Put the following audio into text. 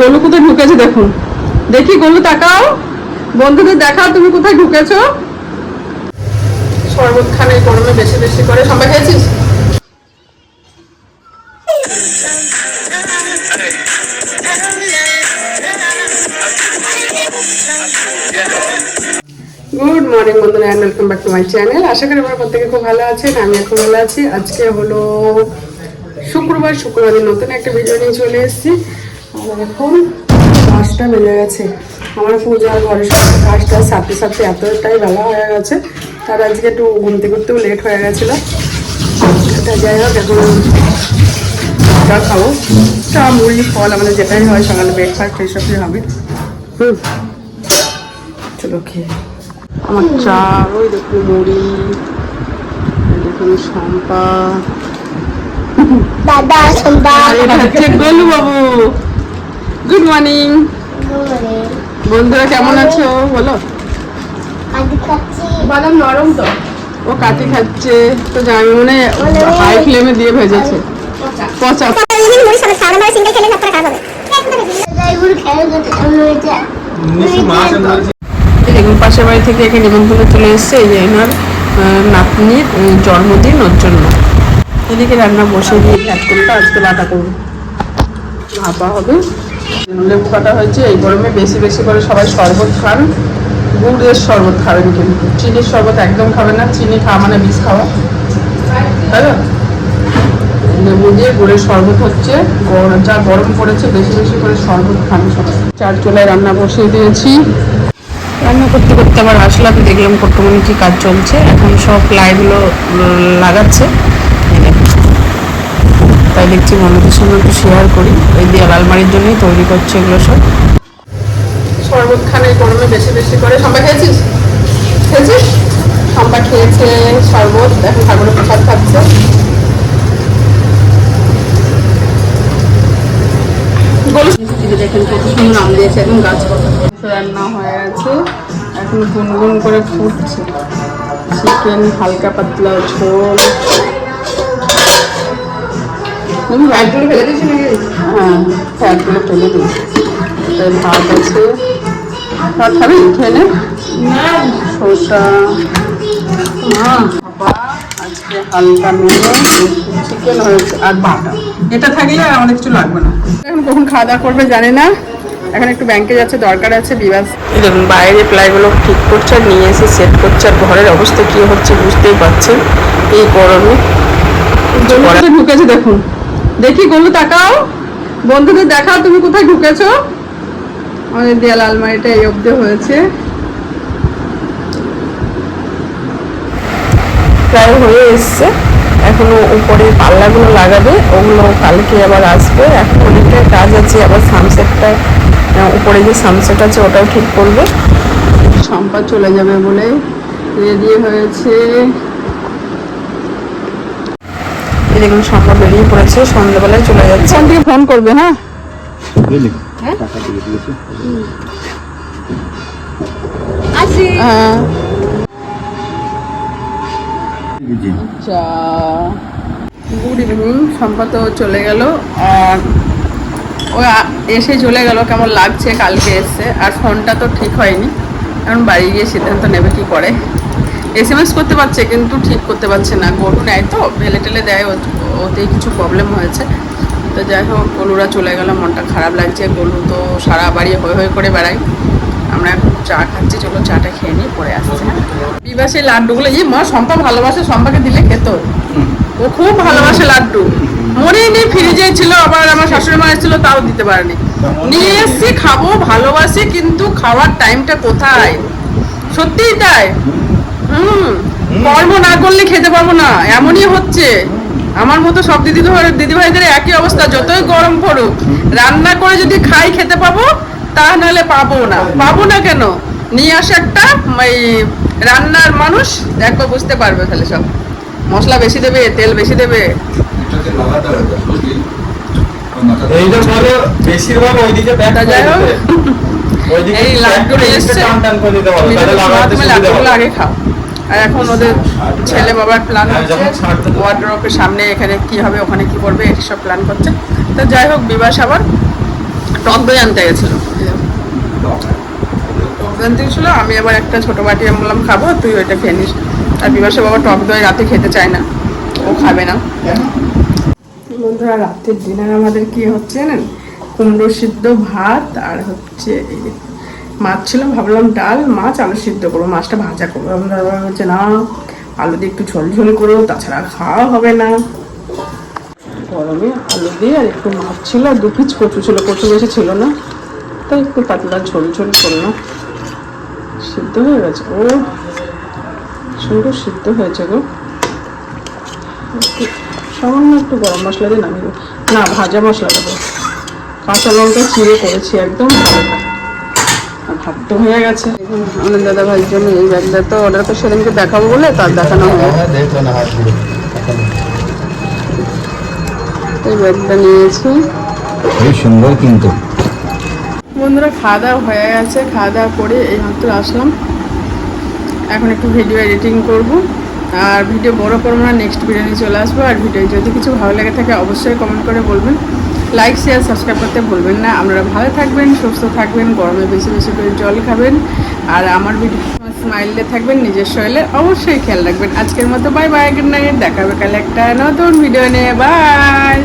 গোলু কোথায় ঢুকেছে দেখুন। দেখি, গোলু তাকাও। বন্ধুদের দেখাও তুমি কোথায় ঢুকেছো। শরবত গরমে বেশি বেশি করে। সবাই খেয়েছিস? গুড মর্নিং বন্ধুরা and welcome back to my channel আশা করি আমার প্রত্যেকে খুব ভালো আছেন, আমি এখন ভালো আছি। আজকে হলো শুক্রবার, শুক্রবারের নতুন একটা ভিডিও নিয়ে চলে এসেছি। আর এখন দশটা বেজে গেছে। আমার পূজা ঘরের সব কাজটা সাথে সাথে এতটাই বেলা হয়ে গেছে। তার আজকে একটু ঘুমতে ঘুরতেও লেট হয়ে গেছিল। তা যাই হোক এখন চা খাব। চা মুড়ি ফল আমাদের যেটাই হয় সকালে ব্রেকফাস্ট এইসবই হবে। হুম। চলো খেয়ে আমার চা ওই দেখুন মুড়ি দেখুন শম্পা। দাদা এটা হচ্ছে গোলু বাবু। গুড মর্নিং বন্ধুরা কেমন আছো? বলো। বাদাম নরম তো। ও কাটি খাচ্ছে। তো জানি মনে হাই ফ্লেমে দিয়ে ভেজেছে। পচা। মানে দেখুন পাশের বাড়ি থেকে একে নিমন্ত্রণ চলে এসেছে। এই যে এনার নাতনির জন্মদিন ওর জন্য। এদিকে রান্না বসে দিয়ে করতে আজকে বাটা করব। ভাপা হবে। লেবু কাটা হয়েছে, এই গরমে বেশি বেশি করে সবাই শরবত খান। গুড়ের শরবত খাবেন কিন্তু। চিনির শরবত একদম খাবে না, চিনি খাওয়া মানে বিষ খাওয়া। তাই না? লেবু দিয়ে গুড়ের শরবত হচ্ছে যা গরম পড়েছে, বেশি বেশি করে শরবত খান সবাই। চার চুলায় রান্না বসিয়ে দিয়েছি। রান্না করতে করতে আবার আসলাম দেখলাম কট্টমনি কি কাজ চলছে। এখন সব প্লাইগুলো লাগাচ্ছে। তাই দেখছি বন্ধুদের সঙ্গে একটু শেয়ার করি। এই দেয়াল আলমারির জন্যই তৈরি করছে এগুলো সব। শরবত খানে গরমে বেশি বেশি করে। সবাই খেয়েছিস? খেয়েছিস? সম্পা খেয়েছে শরবত এখন ঠাকুরের প্রসাদ খাচ্ছে। বলো। দেখেন কত সুন্দর নাম দিয়েছে একদম গাছপালা রান্না হয়ে গেছে। এখন গুনগুন করে ফুটছে। চিকেন হালকা পাতলা ঝোল। তুমি ফ্যাটগুলো ফেলে দিয়েছি নাকি হ্যাঁ ফ্যাটগুলো ফেলে দিয়েছি। ভাত আছে। ভাত খাবি? খেয়ে নে। শসা হ্যাঁ বাবা আজকে হালকা নুনে চিকেন হয়েছে আর বাটা এটা থাকলে আর আমাদের কিছু লাগবে না। এখন কখন খাওয়া দাওয়া করবে জানি না। এখন একটু ব্যাংকে যাচ্ছে দরকার আছে বিবাস। দেখুন বাইরে প্লাইগুলো ঠিক করছে আর নিয়ে এসে সেট করছে। আর ঘরের অবস্থা কি হচ্ছে বুঝতেই পারছেন। এই গরমে ঢুকেছে দেখুন। দেখি গোলু তাকাও। বন্ধুদের দেখাও তুমি কোথায় ঢুকেছো। আমাদের দেয়াল আলমারিটা এই অব্দি হয়েছে। প্রায় হয়ে এসছে। এখনও উপরে পাল্লাগুলো লাগাবে ওগুলো কালকে আবার আসবে। এখন অনেকটাই কাজ আছে আবার সানসেটটা উপরে যে সানসেট আছে ওটাও ঠিক করবে। সম্পা চলে যাবে বলে রেডি হয়েছে। দেখুন সম্পা বেরিয়ে পড়েছে সন্ধ্যাবেলায় চলে যাচ্ছে। ওখান ফোন করবে হ্যাঁ? হ্যাঁ? আচ্ছা। গুড ইভিনিং সম্পাত চলে গেল। আর ও এসে চলে গেল কেমন লাগছে? কালকে এসছে। আর ফোনটা তো ঠিক হয়নি। এখন বাড়ি গিয়ে সিদ্ধান্ত নেবে কি করে। এস এম এস করতে পারছে, কিন্তু ঠিক করতে পারছে না। গরু নেয় তো ঢেলে টেলে দেয় ওতেই কিছু প্রবলেম হয়েছে। তো যাই হোক গলুরা চলে গেল, মনটা খারাপ লাগছে। গলু তো সারা বাড়ি হয়ে হয়ে করে বেড়াই আমরা এখন চা খাচ্ছি, চলো চাটা খেয়ে নিয়ে পরে আসছি হ্যাঁ? বিবাসে লাড্ডুগুলো এই মা সম্পা ভালোবাসে সম্পাকে দিলে খেত। ও খুব ভালোবাসে লাড্ডু। মনেই নেই, ফ্রিজে ছিল, আবার আমার শাশুড়ি মা এসেছিল, তাও দিতে পারেনি। নিয়ে এসছি, খাব, ভালোবাসি, কিন্তু খাওয়ার টাইমটা কোথায়? সত্যিই তাই। কর্ম না করলে খেতে পাবো না এমনই হচ্ছে। আমার মতো সব দিদি দিদি ভাইদের একই অবস্থা যতই গরম পড়ুক রান্না করে যদি খাই খেতে পাবো তা নাহলে পাবো না। পাবো না কেন? নিয়ে আসে একটা এই রান্নার মানুষ দেখো বুঝতে পারবে তাহলে সব। মশলা বেশি দেবে তেল বেশি দেবে। এই লাড্ডু আগে খাও। আর এখন ওদের ছেলে বাবার প্ল্যান হচ্ছে ওয়ার্ড্রপের সামনে এখানে কি হবে ওখানে কি করবে এটি সব প্ল্যান করছে। তো যাই হোক বিবাস আবার টক দই আনতে গেছিল। টক দই আনতে গেছিল আমি আবার একটা ছোট বাটি আমি বললাম খাব তুই ওইটা খেয়ে নিস। আর বিবাসে বাবা টক দই রাতে খেতে চায় না ও খাবে না। বন্ধুরা রাতের ডিনার আমাদের কি হচ্ছে জানেন? কুমড়ো সিদ্ধ ভাত আর হচ্ছে মাছ ছিল ভাবলাম ডাল, মাছ, আলু সিদ্ধ করব, মাছটা ভাজা করব। আমরা হচ্ছে না, আলু দিয়ে একটু ঝোল ঝোল করব তাছাড়া খাওয়া হবে না। গরমে আলু দিয়ে আর একটু মাছ ছিল, আর দু পিস কচু ছিল, কচু বেশি ছিল না। তাই একটু পাতলা ঝোল ঝোল করলাম। সিদ্ধ হয়ে গেছে। ও, সুন্দর সিদ্ধ হয়েছে গো। সামান্য একটু গরম মশলা দিয়ে নামিয়ে না, ভাজা মশলা দেবো। কাঁচা লঙ্কা চিড়ে করেছি একদম। আর হয়ে গেছে। আমাদের দাদা ভাইয়ের জন্য এই ব্যাগটা তো অর্ডার তো সেদিনকে দেখাবো বলে তার দেখানো না হাত দিয়ে। এই ব্যাগটা নিয়েছি। সুন্দর কিন্তু। বন্ধুরা খাওয়া দাওয়া হয়ে গেছে। খাওয়া দাওয়া করে এই মাত্র আসলাম। এখন একটু ভিডিও এডিটিং করব। আর ভিডিও বড় করব না নেক্সট ভিডিও নিয়ে চলে আসব। আর ভিডিও যদি কিছু ভালো লেগে থাকে অবশ্যই কমেন্ট করে বলবেন। লাইক শেয়ার সাবস্ক্রাইব করতে ভুলবেন না। আপনারা ভালো থাকবেন, সুস্থ থাকবেন, গরমে বেশি বেশি করে জল খাবেন। আর আমার ভিডিও স্মাইলে থাকবেন, নিজের শরীরে অবশ্যই খেয়াল রাখবেন। আজকের মতো বাই বাই গুড নাইট দেখাবে কালে একটা নতুন ভিডিও নিয়ে। বাই